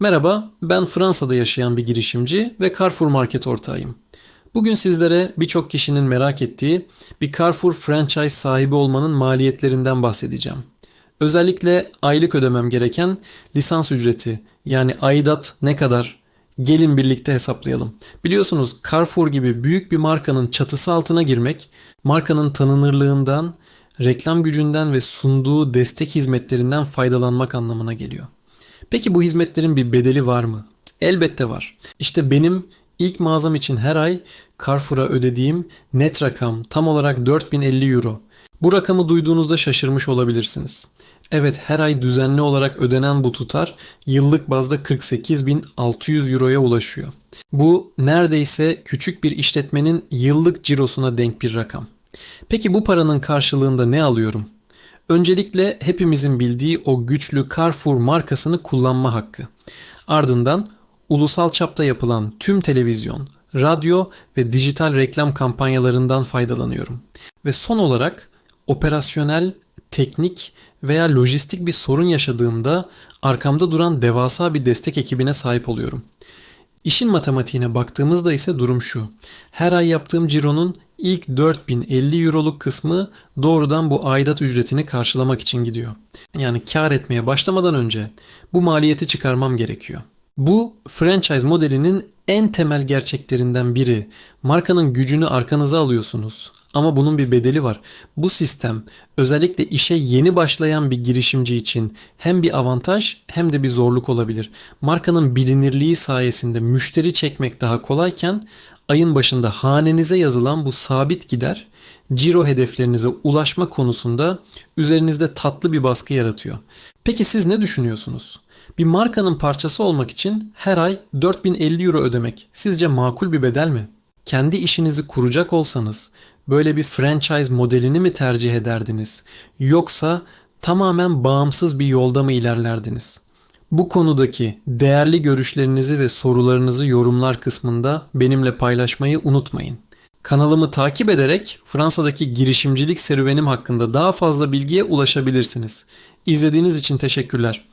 Merhaba, ben Fransa'da yaşayan bir girişimci ve Carrefour Market ortağıyım. Bugün sizlere birçok kişinin merak ettiği bir Carrefour franchise sahibi olmanın maliyetlerinden bahsedeceğim. Özellikle aylık ödemem gereken lisans ücreti yani aidat ne kadar? Gelin birlikte hesaplayalım. Biliyorsunuz Carrefour gibi büyük bir markanın çatısı altına girmek, markanın tanınırlığından, reklam gücünden ve sunduğu destek hizmetlerinden faydalanmak anlamına geliyor. Peki bu hizmetlerin bir bedeli var mı? Elbette var. İşte benim ilk mağazam için her ay Carrefour'a ödediğim net rakam tam olarak 4050 euro. Bu rakamı duyduğunuzda şaşırmış olabilirsiniz. Evet her ay düzenli olarak ödenen bu tutar yıllık bazda 48.600 euroya ulaşıyor. Bu neredeyse küçük bir işletmenin yıllık cirosuna denk bir rakam. Peki bu paranın karşılığında ne alıyorum? Öncelikle hepimizin bildiği o güçlü Carrefour markasını kullanma hakkı. Ardından ulusal çapta yapılan tüm televizyon, radyo ve dijital reklam kampanyalarından faydalanıyorum. Ve son olarak operasyonel, teknik veya lojistik bir sorun yaşadığımda arkamda duran devasa bir destek ekibine sahip oluyorum. İşin matematiğine baktığımızda ise durum şu. Her ay yaptığım cironun ilk 4050 euroluk kısmı doğrudan bu aidat ücretini karşılamak için gidiyor. Yani kar etmeye başlamadan önce bu maliyeti çıkarmam gerekiyor. Bu franchise modelinin en temel gerçeklerinden biri. Markanın gücünü arkanıza alıyorsunuz. Ama bunun bir bedeli var. Bu sistem özellikle işe yeni başlayan bir girişimci için hem bir avantaj hem de bir zorluk olabilir. Markanın bilinirliği sayesinde müşteri çekmek daha kolayken ayın başında hanenize yazılan bu sabit gider ciro hedeflerinize ulaşma konusunda üzerinizde tatlı bir baskı yaratıyor. Peki siz ne düşünüyorsunuz? Bir markanın parçası olmak için her ay 4050 euro ödemek sizce makul bir bedel mi? Kendi işinizi kuracak olsanız böyle bir franchise modelini mi tercih ederdiniz? Yoksa tamamen bağımsız bir yolda mı ilerlerdiniz? Bu konudaki değerli görüşlerinizi ve sorularınızı yorumlar kısmında benimle paylaşmayı unutmayın. Kanalımı takip ederek Fransa'daki girişimcilik serüvenim hakkında daha fazla bilgiye ulaşabilirsiniz. İzlediğiniz için teşekkürler.